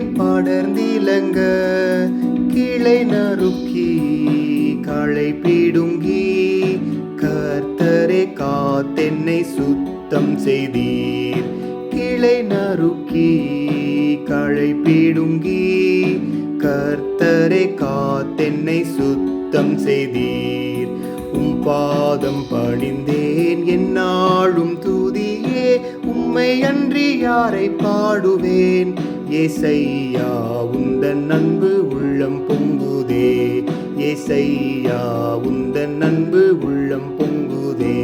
படர்ந்திலங்க கிளை நறுக்கி களை பிடுங்கி கர்த்தரே காத்தென்னை சுத்தம் செய்தீர். கிளை நறுக்கி களை பிடுங்கி கர்த்தரே காத்தென்னை சுத்தம் செய்தீர். உம் பாதம் பணிந்தேன் என்னாலும் தூ உம்மை அன்றி யாரை பாடுவேன்? ஏசையா உந்தன் அன்பு உள்ளம் பொங்குதே. ஏசையா உந்தன் அன்பு உள்ளம் பொங்குதே.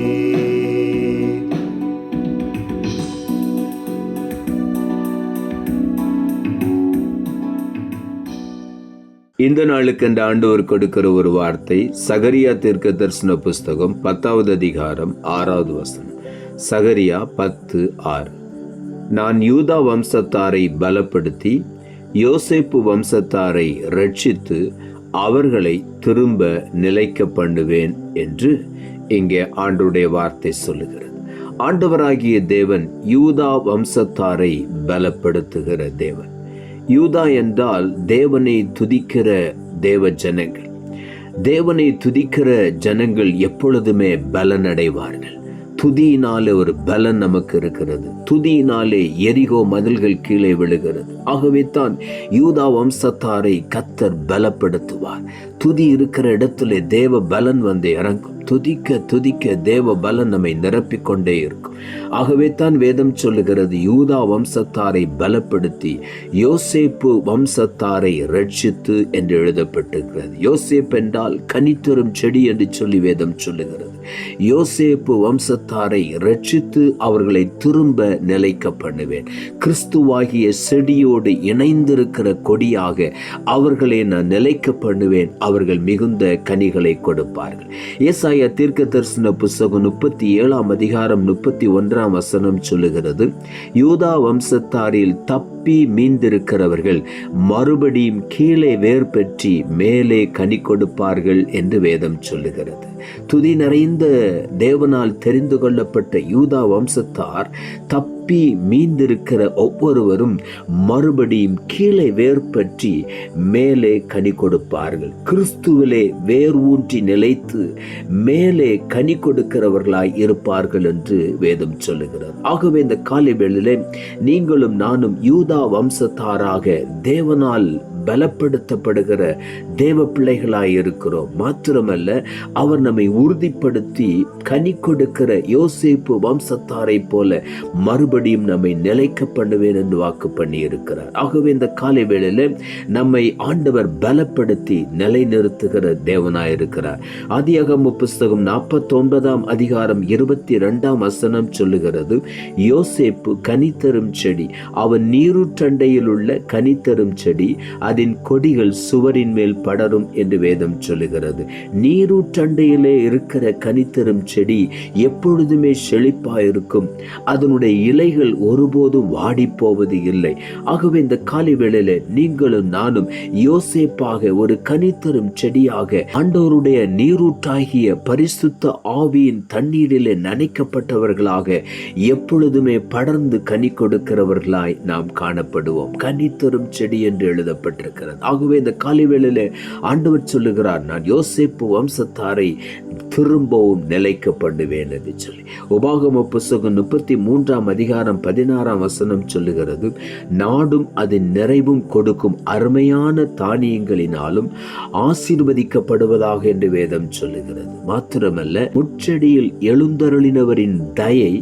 இந்த நாளுக்கு இந்த ஆண்டவர் கொடுக்கிற ஒரு வார்த்தை சகரியா தீர்க்க தரிசன புஸ்தகம் பத்தாவது அதிகாரம் ஆறாவது வசனம். சகரியா பத்து ஆறு. நான் யூதா வம்சத்தாரை பலப்படுத்தி யோசேப்பு வம்சத்தாரை ரட்சித்து அவர்களை திரும்ப நிலைக்க பண்ணுவேன் என்று இங்கே ஆண்டுடைய வார்த்தை சொல்லுகிறது. ஆண்டவராகிய தேவன் யூதா வம்சத்தாரை பலப்படுத்துகிற தேவன். யூதா என்றால் தேவனை துதிக்கிற தேவ ஜனங்கள் தேவனை துதிக்கிற ஜனங்கள் எப்பொழுதுமே பலனடைவார்கள். துதியினாலே ஒரு பலன் நமக்கு இருக்கிறது. துதியினாலே எரிகோ மதில்கள் கீழே விழுகிறது. ஆகவே தான் யூதா வம்சத்தாரை கத்தர் பலப்படுத்துவார். துதி இருக்கிற இடத்துல தேவ பலன் வந்து இறங்கும். துதிக்க துதிக்க தேவ பலன் நம்மை நிரப்பிக் கொண்டே இருக்கும். ஆகவே தான் வேதம் சொல்லுகிறது யூதா வம்சத்தாரை பலப்படுத்தி யோசேப்பு வம்சத்தாரை ரட்சித்து என்று எழுதப்பட்டிருக்கிறது. யோசேப் என்றால் கனித்தரும் செடி என்று சொல்லி வேதம் சொல்லுகிறது. யோசேப்பு வம்சத்தாரை ரட்சித்து அவர்களை திரும்ப நிலைக்க பண்ணுவேன். கிறிஸ்துவாகிய செடியோடு இணைந்திருக்கிற கொடியாக அவர்களை நான் நிலைக்க பண்ணுவேன். அவர்கள் மிகுந்த கனிகளை கொடுப்பார்கள். ஏசாயா தீர்க்க தரிசன புஸ்தகம் முப்பத்தி ஏழாம் அதிகாரம் முப்பத்தி ஒன்றாம் வசனம் சொல்லுகிறது. யூதா வம்சத்தாரில் தப்பு தப்பி மீந்திருக்கிறவர்கள் மறுபடியும் கீழே வேர் பெற்றி மேலே கனி கொடுப்பார்கள் என்று வேதம் சொல்லுகிறது. துதி நிறைந்த தேவனால் தெரிந்து கொள்ளப்பட்ட யூதா வம்சத்தார் தப்பி மீந்திருக்கிற ஒவ்வொருவரும் மறுபடியும் கீழே வேர் பற்றி மேலே கனி கொடுப்பார்கள். கிறிஸ்துவிலே வேர் ஊன்றி நிலைத்து மேலே கனி கொடுக்கிறவர்களாய் இருப்பார்கள் என்று வேதம் சொல்லுகிறது. ஆகவே இந்த காலை வேளையிலே நீங்களும் நானும் யூதா வம்சத்தாராக தேவனால் பலப்படுத்தப்படுகிற தேவ பிள்ளைகளாய் இருக்கிறோம் மாத்திரமல்ல அவர் நம்மை உறுதிப்படுத்தி கனி கொடுக்கிற யோசேப்பு வம்சத்தாரை போல மறுபடியும் நம்மை நிலைக்க பண்ணுவேன் என்று வாக்கு பண்ணி இருக்கிறார் ஆகவே இந்த காலை வேளையில நம்மை ஆண்டவர் பலப்படுத்தி நிலைநிறுத்துகிற தேவனாய் இருக்கிறார் அதிகம புஸ்தகம் நாற்பத்தொன்பதாம் அதிகாரம் இருபத்தி ரெண்டாம் வசனம் சொல்லுகிறது யோசேப்பு கனித்தரும் செடி அவன் நீருற்றண்டையில் உள்ள கனித்தரும் செடி அதன் கொடிகள் சுவரின் மேல் படரும் என்று வேதம் சொல்லுகிறது. நீரூற்றண்டையிலே இருக்கிற கனித்தரும் செடி எப்பொழுதுமே செழிப்பாயிருக்கும். அதனுடைய இலைகள் ஒருபோதும் வாடிப்போவது போவது இல்லை. ஆகவே இந்த காலை வேளையில நீங்களும் நானும் யோசேப்பாக ஒரு கனித்தரும் செடியாக ஆண்டவருடைய நீரூற்றாகிய பரிசுத்த ஆவியின் தண்ணீரிலே நனைக்கப்பட்டவர்களாக எப்பொழுதுமே படர்ந்து கனி கொடுக்கிறவர்களாய் நாம் காணப்படுவோம். கனித்தரும் செடி என்று இருக்கிறது. ஆகவே இந்த காலை வேளையில ஆண்டவர் சொல்லுகிறார் நான் யோசிப்பு வம்சத்தாரை திரும்பவும் நிலைக்க பண்ணுவேன் என்று சொல்லி. உபாகம புஸ்தகம் முப்பத்தி மூன்றாம் அதிகாரம் பதினாறாம் வசனம் சொல்லுகிறது நாடும் அதன் நிறைவும் கொடுக்கும் அருமையான தானியங்களினாலும் ஆசீர்வதிக்கப்படுவதாக என்று வேதம் சொல்லுகிறது. மாத்திரமல்ல முச்சடியில் எழுந்தருளினவரின் தயை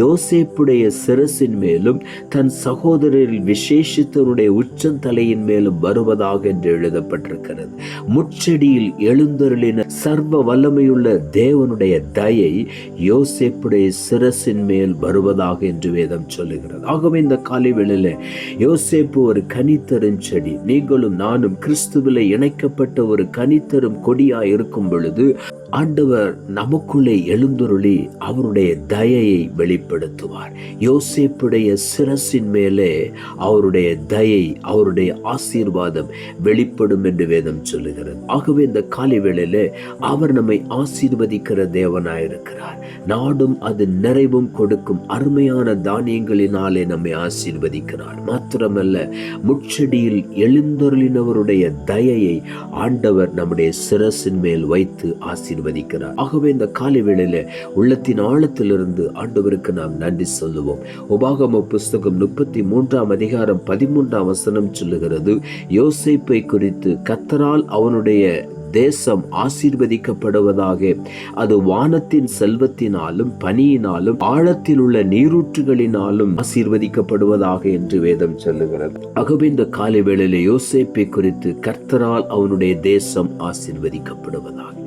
யோசேப்புடைய சிரசின் மேலும் தன் சகோதரரில் விசேஷித்தருடைய உச்சந்தலையின் மேலும் வருவதாக என்று எழுதப்பட்டிருக்கிறது. முச்சடியில் எழுந்தருளின சர்வ வல்லமையுள்ள தேவனுடைய தயை யோசேப்புடைய சிரசின் மேல் வருவதாக என்று வேதம் சொல்லுகிறது. ஆகவே இந்த காலை வேளையில் யோசேப்பு ஒரு கனித்தரும் செடி நீங்களும் நானும் கிறிஸ்துவில் இணைக்கப்பட்ட ஒரு கனித்தரும் கொடியாய் இருக்கும் பொழுது ஆண்டவர் நமக்குள்ளே எழுந்துருளி அவருடைய தயையை வெளிப்படுத்துவார். யோசேப்புடைய சிரசின் மேலே அவருடைய தயை அவருடைய ஆசீர்வாதம் வெளிப்படும் என்று வேதம் சொல்லுகிறது. ஆகவே இந்த காலை வேளையில அவர் நம்மை ஆசீர்வதிக்கிற தேவனாயிருக்கிறார். நாடும் அது நிறைவும் கொடுக்கும் அருமையான தானியங்களினாலே நம்மை ஆசீர்வதிக்கிறார். மாத்திரமல்ல முச்செடியில் எழுந்தருளினவருடைய தயையை ஆண்டவர் நம்முடைய சிரசின் மேல் வைத்து ஆசீர்வதிக்கிறார். ஆகவே இந்த காலை வேளையில உள்ளத்தின் ஆழத்திலிருந்து ஆண்டவருக்கு நாம் நன்றி சொல்லுவோம். உபாகம புஸ்தகம் முப்பத்தி மூன்றாம் அதிகாரம் பதிமூன்றாம் வசனம் சொல்லுகிறது யோசிப்பை குறித்து கத்தரால் அவனுடைய தேசம் ஆசீர்வதிக்கப்படுவதாக. அது வானத்தின் செல்வத்தினாலும் பனியினாலும் ஆழத்தில் உள்ள நீரூற்றுகளினாலும் ஆசீர்வதிக்கப்படுவதாக என்று வேதம் சொல்லுகிறது. ஆகவே இந்த காலை வேளையில யோசேப்பை குறித்து கர்த்தரால் அவனுடைய தேசம் ஆசீர்வதிக்கப்படுவதாக.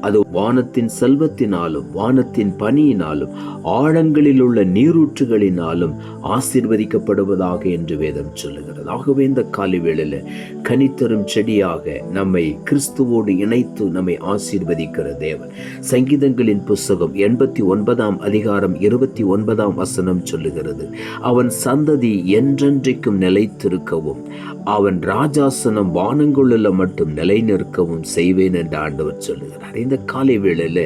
அது வானத்தின் செல்வத்தினாலும் வானத்தின் பனியினாலும் ஆழங்களில் உள்ள நீரூற்றுகளினாலும் ஆசிர்வதிக்கப்படுவதாக என்று வேதம் சொல்லுகிறது. ஆகவே இந்த காலை வேளையில் கனித்தரும் செடியாக நம்மை கிறிஸ்துவோடு இணைத்து நம்மை ஆசீர்வதிக்கிற தேவன். சங்கீதங்களின் புஸ்தகம் எண்பத்தி ஒன்பதாம் அதிகாரம் இருபத்தி ஒன்பதாம் வசனம் சொல்லுகிறது அவன் சந்ததி என்றென்றைக்கும் நிலைத்திருக்கவும் அவன் ராஜாசனம் வானங்குள்ள மட்டும் நிலை நிற்கவும் செய்வேன் என்று ஆண்டவர் சொல்லுகிறார். இந்த காலை வேளையில்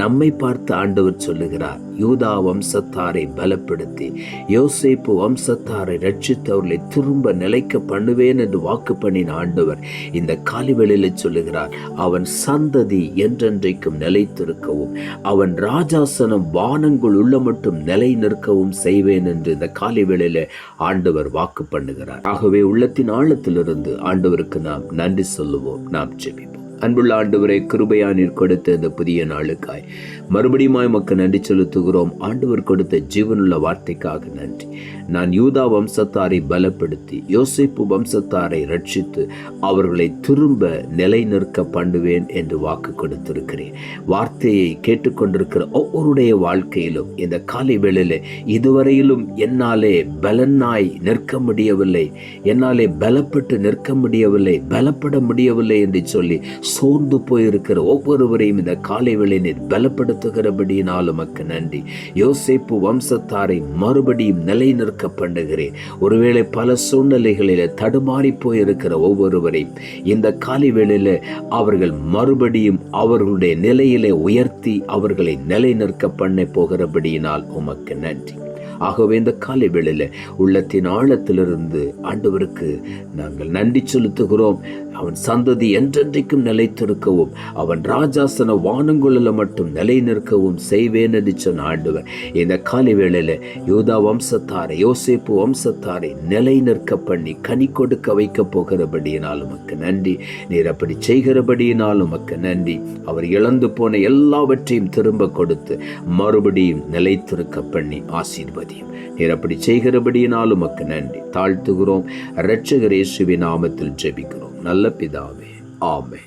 நம்மை பார்த்து ஆண்டவர் சொல்லுகிறார். யூதா வம்சத்தாரை பலப்படுத்தி யோசேப்பு வம்சத்தாரை ரட்சித்து அவர்களை திரும்ப நிலைக்க பண்ணுவேன் என்று வாக்கு பண்ணின ஆண்டவர் இந்த காலை வேளையில் சொல்லுகிறார். அவன் சந்ததி என்றென்றைக்கும் நிலைத்திருக்கவும் அவன் ராஜாசனம் வானங்கள் உள்ள மட்டும் நிலை நிற்கவும் செய்வேன் என்று இந்த காலை வேளையில் ஆண்டவர் வாக்கு பண்ணுகிறார். ஆகவே உள்ளத்தின் ஆழத்திலிருந்து ஆண்டவருக்கு நாம் நன்றி சொல்லுவோம் நாம் ஜெபிப்போம். அன்புள்ள ஆண்டவரை கிருபையா கிருபையானில் கொடுத்த இந்த புதிய நாளுக்காய். மறுபடியுமாய் மக்கள் நன்றி செலுத்துகிறோம். ஆண்டவர் கொடுத்த ஜீவனுள்ள வார்த்தைக்காக நன்றி. நான் யூதா வம்சத்தாரை பலப்படுத்தி யோசிப்பு வம்சத்தாரை ரட்சித்து அவர்களை திரும்ப நிலைநிற்க பண்ணுவேன் என்று வாக்கு கொடுத்திருக்கிறேன். வார்த்தையை கேட்டுக்கொண்டிருக்கிற ஒவ்வொருடைய வாழ்க்கையிலும் இந்த காலை வேளையில் இதுவரையிலும் என்னாலே பலனாய் நிற்க முடியவில்லை. என்னாலே பலப்பட்டு நிற்க முடியவில்லை பலப்பட முடியவில்லை என்று சொல்லி சோர்ந்து போயிருக்கிற ஒவ்வொருவரையும் இந்த காலை வேளை பலப்படுத்த பலப்படுத்துகிறபடியினால் உமக்கு நன்றி. யோசேப்பு வம்சத்தாரை மறுபடியும் நிலைநிற்க பண்ணுகிறேன். ஒருவேளை பல சூழ்நிலைகளில் தடுமாறி போயிருக்கிற ஒவ்வொருவரையும் இந்த காலை வேளையில் அவர்கள் மறுபடியும் அவர்களுடைய நிலையிலே உயர்த்தி அவர்களை நிலைநிற்க பண்ண போகிறபடியினால் உமக்கு நன்றி. ஆகவே இந்த காலை வேளையில் உள்ளத்தின் ஆழத்திலிருந்து ஆண்டவருக்கு நாங்கள் நன்றி செலுத்துகிறோம். அவன் சந்ததி என்றென்றைக்கும் நிலைத்திருக்கவும் அவன் ராஜாசன வானங்குழல மட்டும் நிலை நிற்கவும் செய்வேன் என்று சொன்ன ஆண்டவர். இந்த காலை வேளையில் யூதா வம்சத்தாரை யோசேப்பு வம்சத்தாரை நிலை நிற்க பண்ணி கனி கொடுக்க வைக்க போகிறபடியினால் உமக்கு நன்றி. நீர் அப்படி செய்கிறபடியினால் உமக்கு நன்றி. அவர் இழந்து போன எல்லாவற்றையும் திரும்ப கொடுத்து மறுபடியும் நிலைத்திருக்க பண்ணி ஆசீர்வதியும் நீர் அப்படி செய்கிறபடியினால் உமக்கு நன்றி. தாழ்த்துகிறோம். இரட்சகர் இயேசுவின் நாமத்தில் ஜெபிக்கிறோம். நல்ல பிதாவே. ஆமென்.